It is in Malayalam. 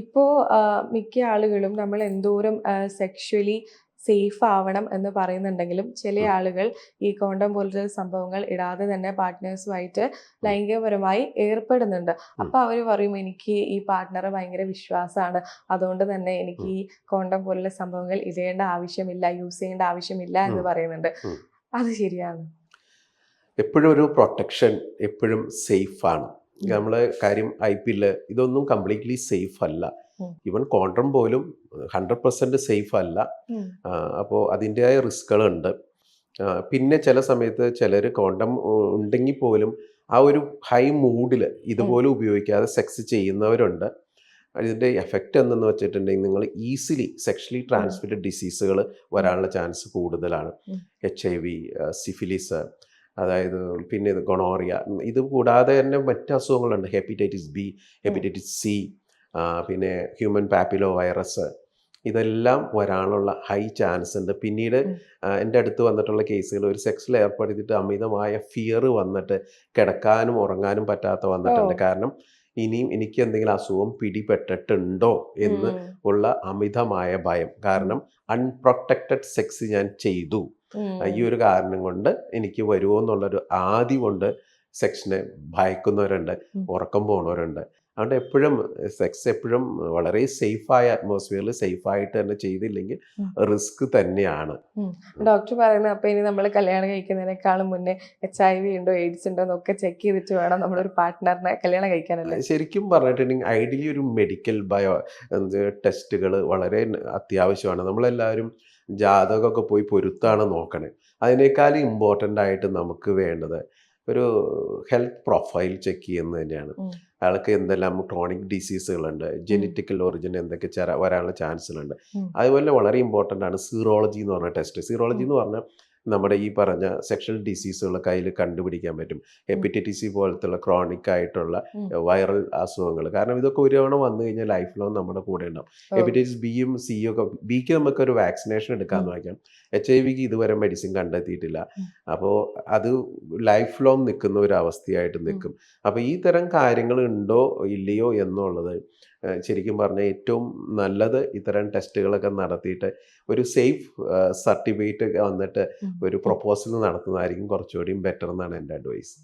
ഇപ്പോൾ മിക്ക ആളുകളും നമ്മൾ എന്തോരം സെക്ഷലി സേഫ് ആവണം എന്ന് പറയുന്നുണ്ടെങ്കിലും ചില ആളുകൾ ഈ കോണ്ടം പോലത്തെ സംഭവങ്ങൾ ഇടാതെ തന്നെ പാർട്ട്നേഴ്സുമായിട്ട് ലൈംഗികപരമായി ഏർപ്പെടുന്നുണ്ട്. അപ്പോൾ അവർ പറയും എനിക്ക് ഈ പാർട്ട്ണറെ ഭയങ്കര വിശ്വാസമാണ്. അതുകൊണ്ട് തന്നെ എനിക്ക് ഈ കോണ്ടം പോലുള്ള സംഭവങ്ങൾ ഇടേണ്ട ആവശ്യമില്ല യൂസ് ചെയ്യേണ്ട ആവശ്യമില്ല എന്ന് പറയുന്നുണ്ട്. അത് ശരിയാണ്. എപ്പോഴും ഒരു പ്രൊട്ടക്ഷൻ എപ്പോഴും സേഫാണ് ഉം. നമ്മൾ കാര്യം ഐ പി എല്ല് ഇതൊന്നും കംപ്ലീറ്റ്ലി സേഫ് അല്ല. ഇവൻ ഈവൻ കോൺട്രം പോലും ഹൺഡ്രഡ് പെർസെന്റ് സേഫ് അല്ല. അപ്പോൾ അതിന്റെതായ റിസ്കുകളുണ്ട്. പിന്നെ ചില സമയത്ത് ചിലർ കോണ്ടം ഉണ്ടെങ്കിൽ പോലും ആ ഒരു ഹൈ മൂഡിൽ ഇതുപോലെ ഉപയോഗിക്കാതെ സെക്സ് ചെയ്യുന്നവരുണ്ട്. ഇതിന്റെ എഫക്റ്റ് എന്തെന്ന് വെച്ചിട്ടുണ്ടെങ്കിൽ നിങ്ങൾ ഈസിലി സെക്ഷലി ട്രാൻസ്മിറ്റഡ് ഡിസീസുകൾ വരാനുള്ള ചാൻസ് കൂടുതലാണ്. എച്ച് ഐ വി സിഫിലിസ് അതായത് പിന്നെ ഇത് ഗൊണോറിയ. ഇത് കൂടാതെ തന്നെ മറ്റ് അസുഖങ്ങളുണ്ട്. ഹെപ്പറ്റൈറ്റിസ് ബി ഹെപ്പറ്റൈറ്റിസ് സി പിന്നെ ഹ്യൂമൻ പാപ്പിലോ വൈറസ് ഇതെല്ലാം വരാനുള്ള ഹൈ ചാൻസ് ഉണ്ട്. പിന്നീട് എന്റെ അടുത്ത് വന്നിട്ടുള്ള കേസുകൾ ഒരു സെക്സിൽ ഏർപ്പെടുത്തിയിട്ട് അമിതമായ ഫിയർ വന്നിട്ട് കിടക്കാനും ഉറങ്ങാനും പറ്റാത്ത വന്നിട്ടുണ്ട്. കാരണം ഇനിയും എനിക്ക് എന്തെങ്കിലും അസുഖം പിടിപെട്ടിട്ടുണ്ടോ എന്ന്. ഉള്ള അമിതമായ ഭയം. കാരണം അൺപ്രൊട്ടക്റ്റഡ് സെക്സ് ഞാൻ ചെയ്തു. ഈ ഒരു കാരണം കൊണ്ട് എനിക്ക് വരുമോ എന്നുള്ളൊരു ആദി കൊണ്ട് സെക്ഷനെ ഭയക്കുന്നവരുണ്ട് ഉറക്കം പോകുന്നവരുണ്ട് അതുകൊണ്ട് എപ്പോഴും സെക്സ് എപ്പോഴും വളരെ സേഫായ അറ്റ്മോസ്ഫിയറിൽ സേഫായിട്ട് തന്നെ ചെയ്തില്ലെങ്കിൽ റിസ്ക് തന്നെയാണ്. ഡോക്ടർ പറയുന്നത് അപ്പൊ ഇനി നമ്മൾ കല്യാണം കഴിക്കുന്നതിനേക്കാളും മുന്നേ എച്ച് ഐ വി ഉണ്ടോ എയ്ഡ്സ് ഉണ്ടോ എന്നൊക്കെ ചെക്ക് ചെയ്തിട്ട് വേണം നമ്മളൊരു പാർട്ട്ണറിനെ കല്യാണം കഴിക്കാനല്ലേ? ശരിക്കും പറഞ്ഞിട്ടുണ്ടെങ്കിൽ ഐഡിയലി ഒരു മെഡിക്കൽ ബയോ ടെസ്റ്റുകൾ വളരെ അത്യാവശ്യമാണ്. നമ്മളെല്ലാവരും ജാതകമൊക്കെ പോയി പൊരുത്താണ് നോക്കണേ. അതിനേക്കാളും ഇമ്പോർട്ടന്റ് ആയിട്ട് നമുക്ക് വേണ്ടത് ഒരു ഹെൽത്ത് പ്രൊഫൈൽ ചെക്ക് ചെയ്യുന്നത് തന്നെയാണ്. അയാൾക്ക് എന്തെല്ലാം ക്രോണിക് ഡിസീസുകളുണ്ട് ജെനറ്റിക്കൽ ഒറിജിൻ എന്തൊക്കെ ചെറ വരാനുള്ള ചാൻസുകളുണ്ട്. അതുപോലെ വളരെ ഇമ്പോർട്ടന്റ് ആണ് സീറോളജി എന്ന് പറഞ്ഞ ടെസ്റ്റ് സീറോളജി എന്ന് പറഞ്ഞാൽ നമ്മുടെ ഈ പറഞ്ഞ സെക്ഷൽ ഡിസീസുകൾ കയ്യിൽ കണ്ടുപിടിക്കാൻ പറ്റും. ഹെപ്പറ്റൈറ്റിസ് സി പോലത്തുള്ള ക്രോണിക് ആയിട്ടുള്ള വൈറൽ അസുഖങ്ങൾ കാരണം ഇതൊക്കെ ഒരു തവണ വന്നു കഴിഞ്ഞാൽ ലൈഫ് ലോങ് നമ്മുടെ കൂടെ ഉണ്ടാവും. ഹെപ്പറ്റൈറ്റിസ് ബിയും സിയും ഒക്കെ ബിക്ക് നമുക്ക് ഒരു വാക്സിനേഷൻ എടുക്കാമെന്ന് വായിക്കാം. എച്ച് ഐ വിക്ക് ഇതുവരെ മെഡിസിൻ കണ്ടെത്തിയിട്ടില്ല. അപ്പോൾ അത് ലൈഫ് ലോങ് നിൽക്കുന്ന ഒരു അവസ്ഥയായിട്ട് നിൽക്കും. അപ്പോൾ ഈ തരം കാര്യങ്ങൾ ഉണ്ടോ ഇല്ലയോ എന്നുള്ളത് ശരിക്കും പറഞ്ഞാൽ ഏറ്റവും നല്ലത് ഇത്തരം ടെസ്റ്റുകളൊക്കെ നടത്തിയിട്ട് ഒരു സേഫ് സർട്ടിഫിക്കറ്റ് വന്നിട്ട്. ഒരു പ്രൊപ്പോസൽ നടത്തുന്നതായിരിക്കും കുറച്ചുകൂടി ബെറ്റർ എന്നാണ് എന്റെ അഡ്വൈസ്